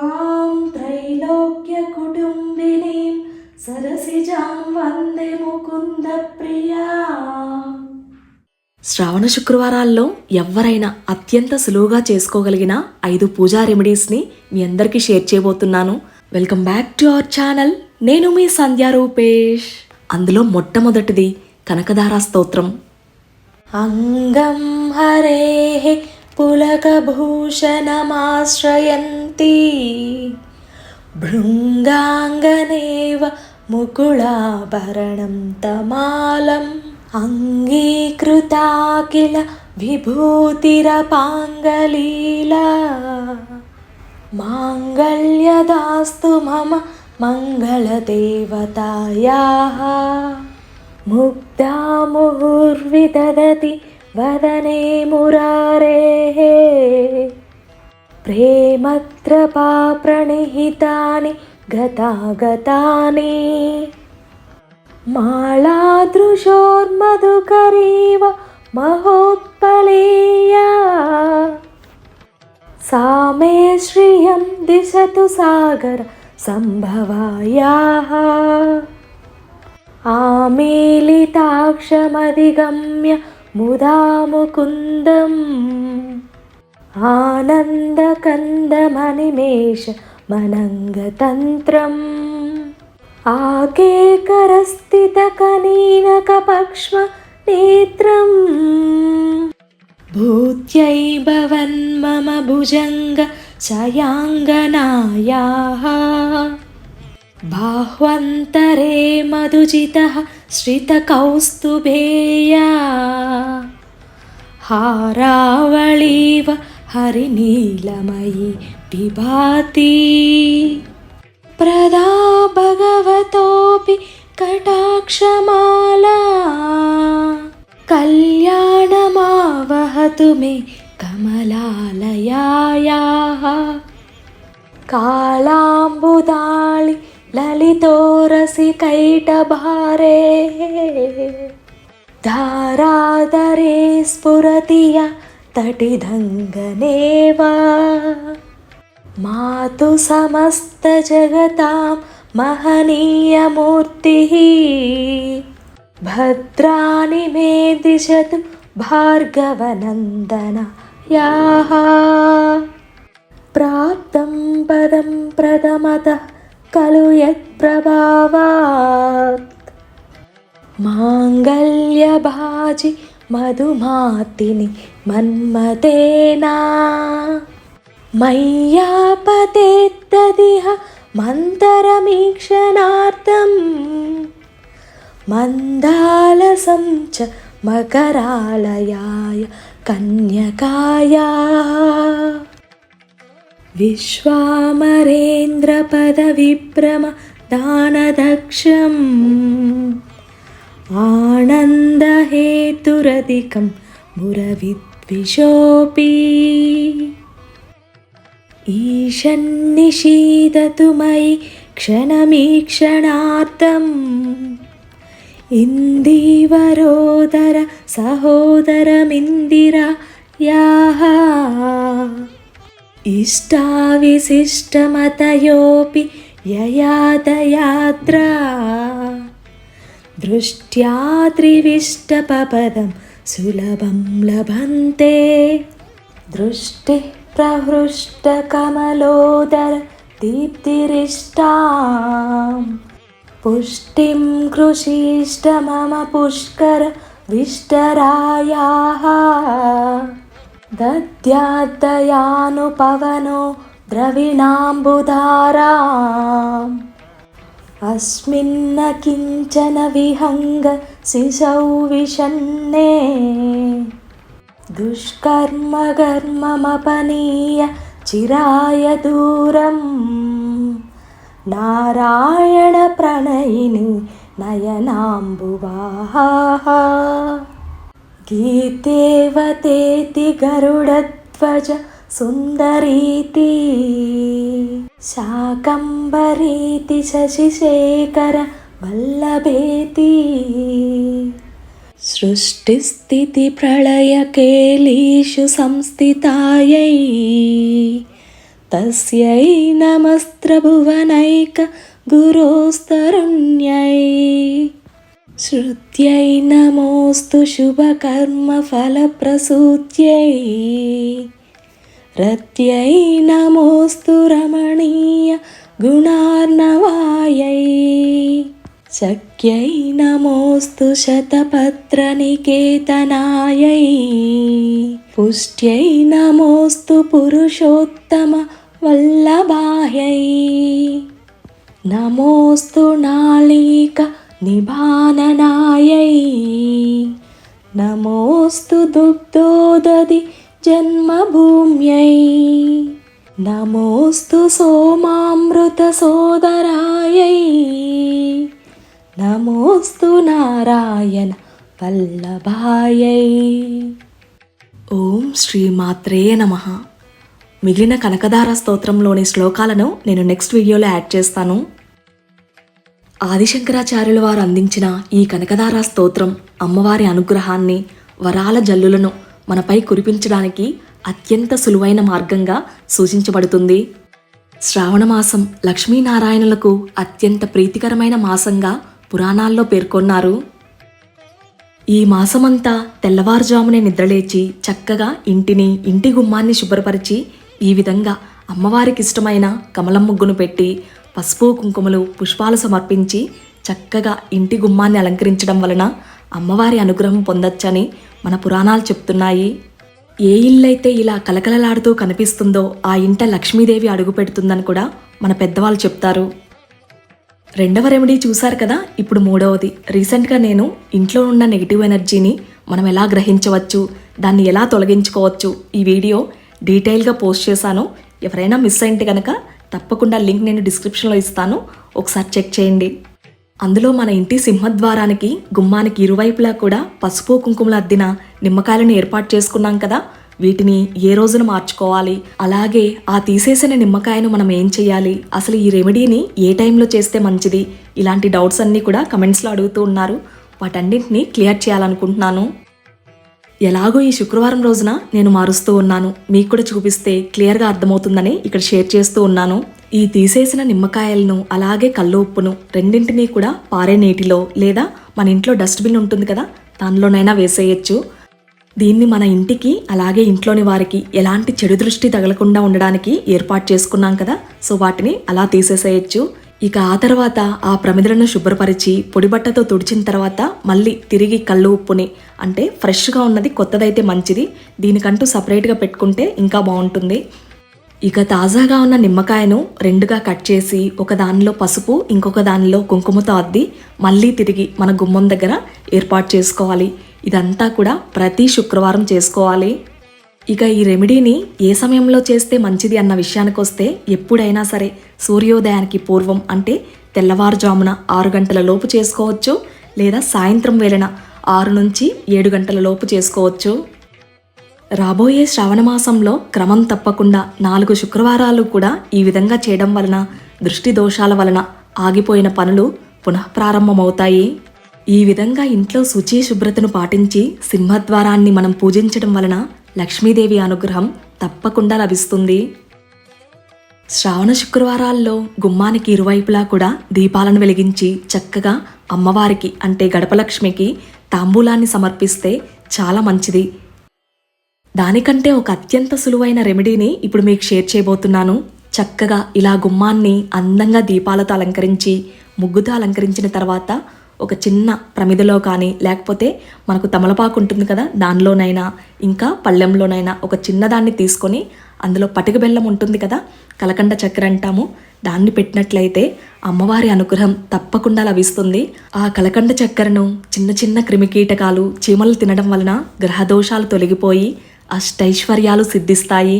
त्वां त्रैलोक्यकुटुम्बिनीं सरसिजां वन्दे मुकुन्दप्रिया శ్రావణ శుక్రవారాల్లో ఎవరైనా అత్యంత సులువుగా చేసుకోగలిగిన ఐదు పూజా రెమెడీస్ని మీ అందరికీ షేర్ చేయబోతున్నాను welcome back to our channel నేను మీ సంధ్యా రూపేష్ అందులో మొట్టమొదటిది కనకదార స్తోత్రం అంగం హరే పులకభూషణమాశ్రయంతి. భృంగాంగనేవ ముకుళాభరణం తమాలం. అంగీకృతా కిల విభూతిరపాంగలీలా. మాంగళ్యదాస్తు మమ మంగళదేవతాయాः. ముగ్ధా ముహుర్విదదతి वदने मुरारेः। प्रेमत्रपाप्रणिहितानि गतागतानि। मालादृशोर्मधुकरीव महोत्पलीया। सा मे श्रियं दिशतु सागर सम्भवायाः। आमीलिताक्षमधिगम्य ముదాముకుందం ఆనందకందమణిమేష మనంగతంత్రం ఆకేకరస్థితకనీనకపక్ష్మ నేత్రం భూత్యై భవన్మమ భుజంగ శయాంగనాయా బాహ్వంతరే మధుజిత श्रितकौस्तुभेया हारावळीव हरिनीलमयी विभाति प्रदा भगवतोऽपि कटाक्षमाला कल्याणमावहतु मे कमलालयायाः कालाम्बुदाळि లలితోరసి కైటభారే ధారాధరే స్ఫురతియ తటిదంగనేవా. మాతు సమస్త జగతాం మహనీయమూర్తి భద్రాని మే దిశతు భార్గవనందన యాహ. ప్రాప్తం పదం ప్రథమత ఖలు యత్ప్రభావాత్ మాంగళ్యభాజి మధుమాతిని మన్మతేనా మయ్యాపతేత్తదిహ మంతరమీక్షణార్థం మందాలసం చ మకరాలయాయ కన్యకాయా. दानदक्षम् आनन्दहेतुरधिकं मुरविद्विषोऽपि। ईशन्निषीदतु मयि क्षणमीक्षणार्थम् इन्दीवरोदर सहोदरमिन्दिरा याः इष्टाविशिष्टमतयोऽपि ययातयात्रा दृष्ट्या त्रिविष्टपपदं सुलभं लभन्ते दृष्टिः प्रहृष्टकमलोदर दीप्तिरिष्टाम् पुष्टिं कृषीष्ट मम पुष्कर विष्टरायाः दद्याद्दयानुपवनो द्रविणाम्बुधाराम् अस्मिन्न किञ्चन विहङ्ग शिशौ विषन्ने दुष्कर्मकर्ममपनीय चिराय दूरम् नारायणप्रणयिनि కీర్తేవతేతి గరుడధ్వజ సుందరీతి శాకంబరీతి శశిశేఖర వల్లభేతి సృష్టిస్థితి ప్రళయకేలీషు సంస్థితాయై తస్యై నమస్త్రభువనైక గురోస్తరుణ్యై श्रुत्यै नमोऽस्तु शुभकर्मफलप्रसूत्यै रत्यै नमोऽस्तु रमणीय गुणार्णवायै शक्यै नमोऽस्तु शतपत्रनिकेतनायै पुष्ट्यै नमोऽस्तु पुरुषोत्तम वल्लभायै नमोऽस्तु नालीक నిభాననాయై. నమోస్తు దుగ్ధోదది జన్మభూమ్యై. నమోస్తు సోమామృత సోదరాయై. నమోస్తు నారాయణ వల్లభాయై. ఓం శ్రీమాత్రే నమ. మిగిలిన కనకధార స్తోత్రంలోని శ్లోకాలను నేను నెక్స్ట్ వీడియోలో యాడ్ చేస్తాను. ఆదిశంకరాచార్యుల వారు అందించిన ఈ కనకదార స్తోత్రం అమ్మవారి అనుగ్రహాన్ని వరాల జల్లులను మనపై కురిపించడానికి అత్యంత సులువైన మార్గంగా సూచించబడుతుంది. శ్రావణ మాసం లక్ష్మీనారాయణులకు అత్యంత ప్రీతికరమైన మాసంగా పురాణాల్లో పేర్కొన్నారు. ఈ మాసమంతా తెల్లవారుజామునే నిద్రలేచి చక్కగా ఇంటిని ఇంటి గుమ్మాన్ని శుభ్రపరిచి ఈ విధంగా అమ్మవారికి ఇష్టమైన కమలం ముగ్గును పెట్టి పసుపు కుంకుమలు పుష్పాలు సమర్పించి చక్కగా ఇంటి గుమ్మాన్ని అలంకరించడం వలన అమ్మవారి అనుగ్రహం పొందొచ్చని మన పురాణాలు చెప్తున్నాయి. ఏ ఇల్లైతే ఇలా కలకలలాడుతూ కనిపిస్తుందో ఆ ఇంట లక్ష్మీదేవి అడుగు పెడుతుందని కూడా మన పెద్దవాళ్ళు చెప్తారు. రెండవ రెమెడీ చూశారు కదా ఇప్పుడు మూడవది. రీసెంట్గా నేను ఇంట్లో ఉన్న నెగిటివ్ ఎనర్జీని మనం ఎలా గ్రహించవచ్చు దాన్ని ఎలా తొలగించుకోవచ్చు ఈ వీడియో డీటెయిల్గా పోస్ట్ చేశాను. ఎవరైనా మిస్ అయింటే కనుక తప్పకుండా లింక్ నేను డిస్క్రిప్షన్లో ఇస్తాను. ఒకసారి చెక్ చేయండి. అందులో మన ఇంటి సింహద్వారానికి గుమ్మానికి ఇరువైపులా కూడా పసుపు కుంకుమల అద్దిన నిమ్మకాయలను ఏర్పాటు చేసుకున్నాం కదా. వీటిని ఏ రోజున మార్చుకోవాలి? అలాగే ఆ తీసేసిన నిమ్మకాయను మనం ఏం చేయాలి? అసలు ఈ రెమెడీని ఏ టైంలో చేస్తే మంచిది? ఇలాంటి డౌట్స్ అన్నీ కూడా కమెంట్స్లో అడుగుతూ ఉన్నారు. వాటన్నింటినీ క్లియర్ చేయాలనుకుంటున్నాను. ఎలాగో ఈ శుక్రవారం రోజున నేను మారుస్తూ ఉన్నాను. మీకు కూడా చూపిస్తే క్లియర్గా అర్థమవుతుందని ఇక్కడ షేర్ చేస్తూ ఉన్నాను. ఈ తీసేసిన నిమ్మకాయలను అలాగే కళ్ళు ఉప్పును రెండింటినీ కూడా పారే నీటిలో లేదా మన ఇంట్లో డస్ట్బిన్ ఉంటుంది కదా దానిలోనైనా వేసేయచ్చు. దీన్ని మన ఇంటికి అలాగే ఇంట్లోని వారికి ఎలాంటి చెడు దృష్టి తగలకుండా ఉండడానికి ఏర్పాటు చేసుకున్నాం కదా సో వాటిని అలా తీసేసేయచ్చు. ఇక ఆ తర్వాత ఆ ప్రమిదలను శుభ్రపరిచి పొడిబట్టతో తుడిచిన తర్వాత మళ్ళీ తిరిగి కళ్ళు ఉప్పుని అంటే ఫ్రెష్గా ఉన్నది కొత్తదైతే మంచిది దీనికంటూ సపరేట్గా పెట్టుకుంటే ఇంకా బాగుంటుంది. ఇక తాజాగా ఉన్న నిమ్మకాయను రెండుగా కట్ చేసి ఒక దానిలో పసుపు ఇంకొక దానిలో కుంకుమతో అద్ది మళ్ళీ తిరిగి మన గుమ్మం దగ్గర ఏర్పాటు చేసుకోవాలి. ఇదంతా కూడా ప్రతి శుక్రవారం చేసుకోవాలి. ఇక ఈ రెమెడీని ఏ సమయంలో చేస్తే మంచిది అన్న విషయానికి వస్తే ఎప్పుడైనా సరే సూర్యోదయానికి పూర్వం అంటే తెల్లవారుజామున ఆరు గంటల లోపు చేసుకోవచ్చు లేదా సాయంత్రం వేళన ఆరు నుంచి ఏడు గంటల లోపు చేసుకోవచ్చు? రాబోయే శ్రావణ మాసంలో క్రమం తప్పకుండా నాలుగు శుక్రవారాలు కూడా ఈ విధంగా చేయడం వలన దృష్టి దోషాల వలన ఆగిపోయిన పనులు పునఃప్రారంభమవుతాయి ఈ విధంగా ఇంట్లో శుచి శుభ్రతను పాటించి సింహద్వారాన్ని మనం పూజించడం వలన లక్ష్మీదేవి అనుగ్రహం తప్పకుండా లభిస్తుంది. శ్రావణ శుక్రవారాల్లో గుమ్మానికి ఇరువైపులా కూడా దీపాలను వెలిగించి చక్కగా అమ్మవారికి అంటే గడపలక్ష్మికి తాంబూలాన్ని సమర్పిస్తే చాలా మంచిది. దానికంటే ఒక అత్యంత సులువైన రెమెడీని ఇప్పుడు మీకు షేర్ చేయబోతున్నాను. చక్కగా ఇలా గుమ్మాన్ని అందంగా దీపాలతో అలంకరించి ముగ్గుతో అలంకరించిన తర్వాత ఒక చిన్న ప్రమిదలో కానీ లేకపోతే మనకు తమలపాకు ఉంటుంది కదా దానిలోనైనా ఇంకా పళ్ళెంలోనైనా ఒక చిన్నదాన్ని తీసుకొని అందులో పటిక బెల్లం ఉంటుంది కదా కలకండ చక్కెర అంటాము దాన్ని పెట్టినట్లయితే అమ్మవారి అనుగ్రహం తప్పకుండా లభిస్తుంది. ఆ కలకండ చక్కెరను చిన్న చిన్న క్రిమికీటకాలు చీమలు తినడం వలన గ్రహదోషాలు తొలగిపోయి అష్టైశ్వర్యాలు సిద్ధిస్తాయి.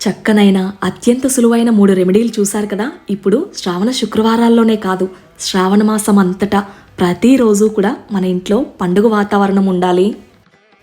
చక్కనైన అత్యంత సులువైన మూడు రెమెడీలు చూశారు కదా? ఇప్పుడు శ్రావణ శుక్రవారాల్లోనే కాదు శ్రావణ మాసం అంతటా ప్రతిరోజు కూడా మన ఇంట్లో పండుగ వాతావరణం ఉండాలి.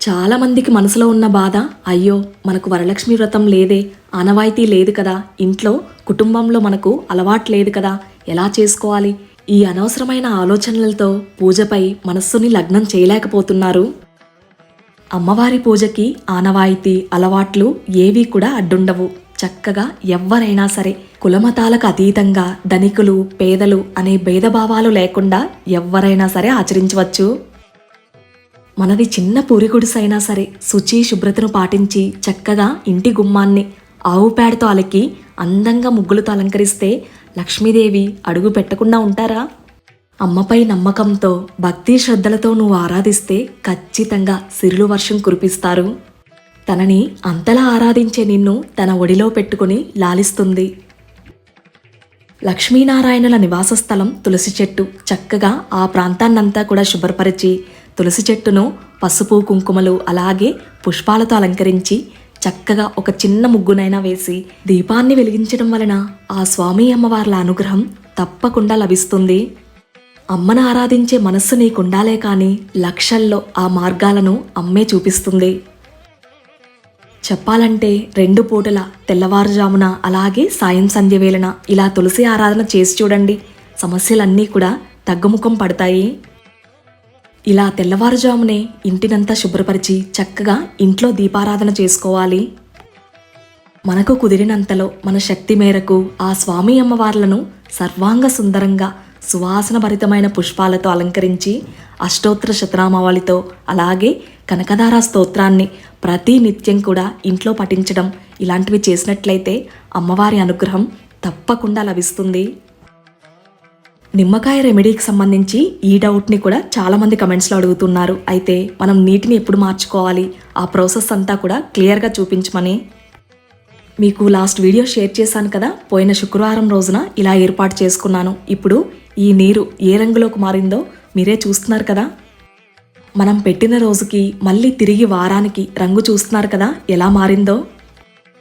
చాలామందికి మనసులో ఉన్న బాధ అయ్యో మనకు వరలక్ష్మి వ్రతం లేదే ఆనవాయితీ లేదు కదా ఇంట్లో కుటుంబంలో మనకు అలవాటు లేదు కదా ఎలా చేసుకోవాలి? ఈ అనవసరమైన ఆలోచనలతో పూజపై మనస్సుని లగ్నం చేయలేకపోతున్నారు. అమ్మవారి పూజకి ఆనవాయితీ అలవాట్లు ఏవీ కూడా అడ్డుండవు. చక్కగా ఎవ్వరైనా సరే కులమతాలకు అతీతంగా ధనికులు పేదలు అనే భేదభావాలు లేకుండా ఎవ్వరైనా సరే ఆచరించవచ్చు. మనది చిన్న పూరి గుడిసైనా సరే శుచి శుభ్రతను పాటించి చక్కగా ఇంటి గుమ్మాన్ని ఆవు పేడతో అలకి అందంగా ముగ్గులతో అలంకరిస్తే లక్ష్మీదేవి అడుగు పెట్టకుండా ఉంటారా? అమ్మపై నమ్మకంతో భక్తి శ్రద్ధలతో నువ్వు ఆరాధిస్తే ఖచ్చితంగా సిరులు వర్షం కురిపిస్తారు. తనని అంతలా ఆరాధించే నిన్ను తన ఒడిలో పెట్టుకుని లాలిస్తుంది. లక్ష్మీనారాయణుల నివాస స్థలం తులసి చెట్టు చక్కగా ఆ ప్రాంతాన్నంతా కూడా శుభ్రపరిచి తులసి చెట్టును పసుపు కుంకుమలు అలాగే పుష్పాలతో అలంకరించి చక్కగా ఒక చిన్న ముగ్గునైనా వేసి దీపాన్ని వెలిగించడం వలన ఆ స్వామి అమ్మవార్ల అనుగ్రహం తప్పకుండా లభిస్తుంది. అమ్మను ఆరాధించే మనస్సు నీకుండాలే కానీ లక్షల్లో ఆ మార్గాలను అమ్మే చూపిస్తుంది. చెప్పాలంటే రెండు పూటల తెల్లవారుజామున అలాగే సాయం సంధ్య వేళన ఇలా తులసి ఆరాధన చేసి చూడండి. సమస్యలన్నీ కూడా తగ్గుముఖం పడతాయి. ఇలా తెల్లవారుజామునే ఇంటినంతా శుభ్రపరిచి చక్కగా ఇంట్లో దీపారాధన చేసుకోవాలి. మనకు కుదిరినంతలో మన శక్తి మేరకు ఆ స్వామి అమ్మవార్లను సర్వాంగ సుందరంగా సువాసన భరితమైన పుష్పాలతో అలంకరించి అష్టోత్తర శతనామావళితో అలాగే కనకదార స్తోత్రాన్ని ప్రతి నిత్యం కూడా ఇంట్లో పఠించడం ఇలాంటివి చేసినట్లయితే అమ్మవారి అనుగ్రహం తప్పకుండా లభిస్తుంది. నిమ్మకాయ రెమెడీకి సంబంధించి ఈ డౌట్ని కూడా చాలామంది కమెంట్స్లో అడుగుతున్నారు. అయితే మనం నీటిని ఎప్పుడు మార్చుకోవాలి? ఆ ప్రాసెస్ అంతా కూడా క్లియర్గా చూపించమని. మీకు లాస్ట్ వీడియో షేర్ చేశాను కదా? పోయిన శుక్రవారం రోజున ఇలా ఏర్పాటు చేసుకున్నాను. ఇప్పుడు ఈ నీరు ఏ రంగులోకి మారిందో మీరే చూస్తున్నారు కదా. మనం పెట్టిన రోజుకి మళ్ళీ తిరిగి వారానికి రంగు చూస్తున్నారు కదా ఎలా మారిందో.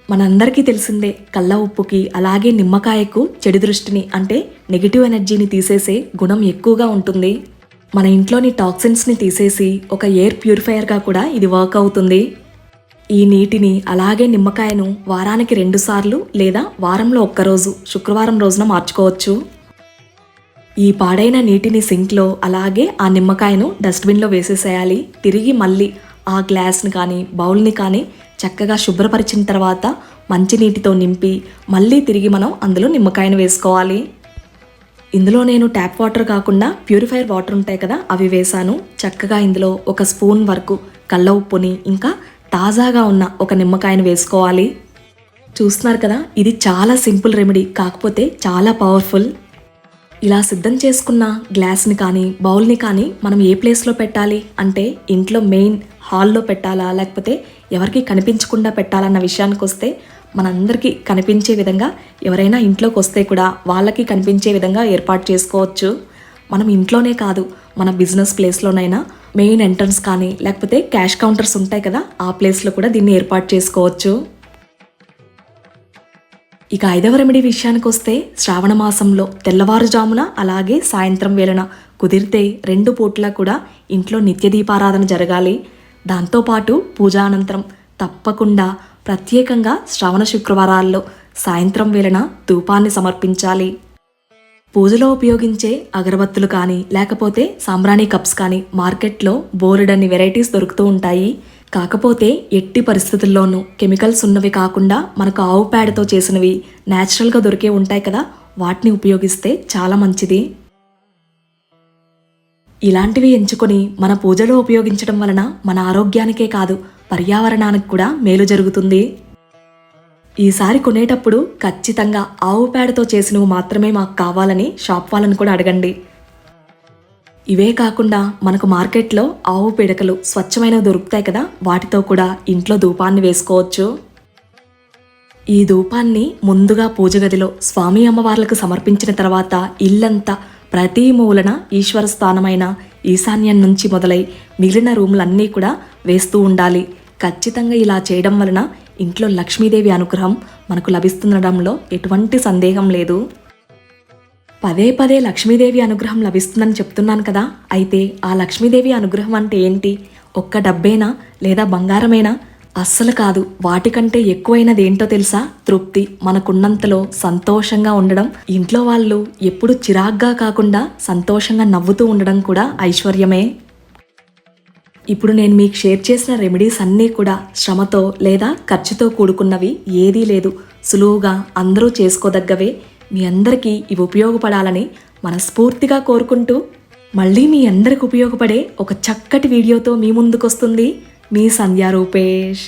మనందరికీ తెలిసిందే కళ్ళ ఉప్పుకి అలాగే నిమ్మకాయకు చెడు దృష్టిని అంటే నెగిటివ్ ఎనర్జీని తీసేసే గుణం ఎక్కువగా ఉంటుంది. మన ఇంట్లోని టాక్సిన్స్ని తీసేసి ఒక ఎయిర్ ప్యూరిఫైయర్గా కూడా ఇది వర్క్ అవుతుంది. ఈ నీటిని అలాగే నిమ్మకాయను వారానికి రెండుసార్లు లేదా వారంలో ఒక్కరోజు శుక్రవారం రోజున మార్చుకోవచ్చు. ఈ పాడైన నీటిని సింక్లో అలాగే ఆ నిమ్మకాయను డస్ట్బిన్లో వేసేసేయాలి. తిరిగి మళ్ళీ ఆ గ్లాస్ని కానీ బౌల్ని కానీ చక్కగా శుభ్రపరిచిన తర్వాత మంచినీటితో నింపి మళ్ళీ తిరిగి మనం అందులో నిమ్మకాయను వేసుకోవాలి. ఇందులో నేను ట్యాప్ వాటర్ కాకుండా ప్యూరిఫైర్ వాటర్ ఉంటాయి కదా అవి వేశాను. చక్కగా ఇందులో ఒక స్పూన్ వరకు కళ్ళ ఉప్పుని ఇంకా తాజాగా ఉన్న ఒక నిమ్మకాయను వేసుకోవాలి. చూస్తున్నారు కదా ఇది చాలా సింపుల్ రెమెడీ కాకపోతే చాలా పవర్ఫుల్. ఇలా సిద్ధం చేసుకున్న గ్లాస్ని కానీ బౌల్ని కానీ మనం ఏ ప్లేస్లో పెట్టాలి? అంటే ఇంట్లో మెయిన్ హాల్లో పెట్టాలా? లేకపోతే ఎవరికి కనిపించకుండా పెట్టాలన్న విషయానికి వస్తే మనందరికీ కనిపించే విధంగా ఎవరైనా ఇంట్లోకి వస్తే కూడా వాళ్ళకి కనిపించే విధంగా ఏర్పాటు చేసుకోవచ్చు. మనం ఇంట్లోనే కాదు మన బిజినెస్ ప్లేస్లోనైనా మెయిన్ ఎంట్రన్స్ కానీ లేకపోతే క్యాష్ కౌంటర్స్ ఉంటాయి కదా ఆ ప్లేస్లో కూడా దీన్ని ఏర్పాటు చేసుకోవచ్చు. ఇక ఐదవ రెమెడీ విషయానికి వస్తే శ్రావణ మాసంలో తెల్లవారుజామున అలాగే సాయంత్రం వేళన కుదిరితే రెండు పూట్ల కూడా ఇంట్లో నిత్య దీపారాధన జరగాలి. దాంతోపాటు పూజా అనంతరం తప్పకుండా ప్రత్యేకంగా శ్రావణ శుక్రవారాల్లో సాయంత్రం వేళన ధూపాన్ని సమర్పించాలి. పూజలో ఉపయోగించే అగరబత్తులు కానీ లేకపోతే సాంబ్రాణి కప్స్ కానీ మార్కెట్లో బోలెడన్ని వెరైటీస్ దొరుకుతూ ఉంటాయి. కాకపోతే ఎట్టి పరిస్థితుల్లోనూ కెమికల్స్ ఉన్నవి కాకుండా మనకు ఆవు పేడతో చేసినవి న్యాచురల్గా దొరికే ఉంటాయి కదా వాటిని ఉపయోగిస్తే చాలా మంచిది. ఇలాంటివి ఎంచుకొని మన పూజలో ఉపయోగించడం వలన మన ఆరోగ్యానికే కాదు పర్యావరణానికి కూడా మేలు జరుగుతుంది. ఈసారి కొనేటప్పుడు ఖచ్చితంగా ఆవు పేడతో చేసినవి మాత్రమే మాకు కావాలని షాప్ వాళ్ళని కూడా అడగండి. ఇవే కాకుండా మనకు మార్కెట్లో ఆవు పిడకలు స్వచ్ఛమైనవి దొరుకుతాయి కదా వాటితో కూడా ఇంట్లో ధూపాన్ని వేసుకోవచ్చు. ఈ ధూపాన్ని ముందుగా పూజ గదిలో స్వామి అమ్మవార్లకు సమర్పించిన తర్వాత ఇల్లంతా ప్రతి మూలన ఈశ్వర స్థానమైన ఈశాన్యం నుంచి మొదలై మిగిలిన రూములన్నీ కూడా వేస్తూ ఉండాలి. ఖచ్చితంగా ఇలా చేయడం వలన ఇంట్లో లక్ష్మీదేవి అనుగ్రహం మనకు లభిస్తుండడంలో ఎటువంటి సందేహం లేదు. పదే పదే లక్ష్మీదేవి అనుగ్రహం లభిస్తుందని చెప్తున్నాను కదా. అయితే ఆ లక్ష్మీదేవి అనుగ్రహం అంటే ఏంటి? ఒక్క డబ్బేనా? లేదా బంగారమేనా? అస్సలు కాదు. వాటికంటే ఎక్కువైనది ఏంటో తెలుసా? తృప్తి మనకున్నంతలో సంతోషంగా ఉండడం. ఇంట్లో వాళ్ళు ఎప్పుడు చిరాగ్గా కాకుండా సంతోషంగా నవ్వుతూ ఉండడం కూడా ఐశ్వర్యమే. ఇప్పుడు నేను మీకు షేర్ చేసిన రెమెడీస్ అన్నీ కూడా శ్రమతో లేదా ఖర్చుతో కూడుకున్నవి ఏదీ లేదు. సులువుగా అందరూ చేసుకోదగ్గవే. మీ అందరికీ ఇవి ఉపయోగపడాలని మనస్ఫూర్తిగా కోరుకుంటూ మళ్ళీ మీ అందరికి ఉపయోగపడే ఒక చక్కటి వీడియోతో మీ ముందుకొస్తుంది మీ సంధ్యా రూపేష్.